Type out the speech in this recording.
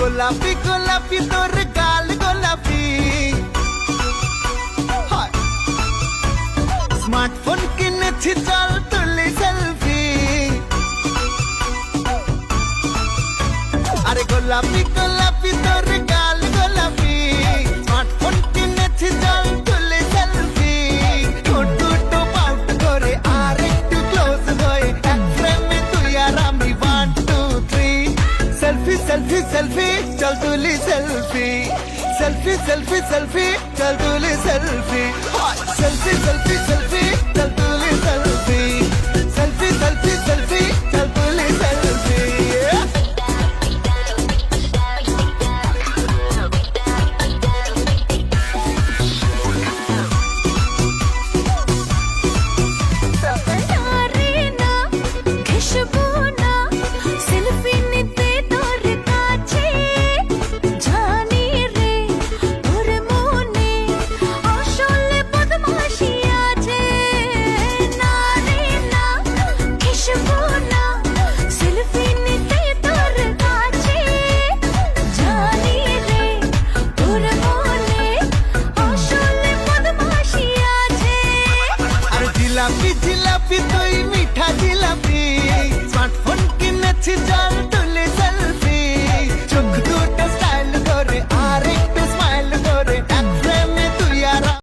গোলাপি গোলাপি তোর গাল গোলাপি। স্মার্টফোন কিনেছি চল তুলি সেলফি আরে গোলাপি গোলাপি সেলফি সেলফি সেলফি চল তুলি সেলফি সেলফি সেলফি সেলফি চল তুলি জিলাপি জিলাপি তুই মিঠা জিলাপি।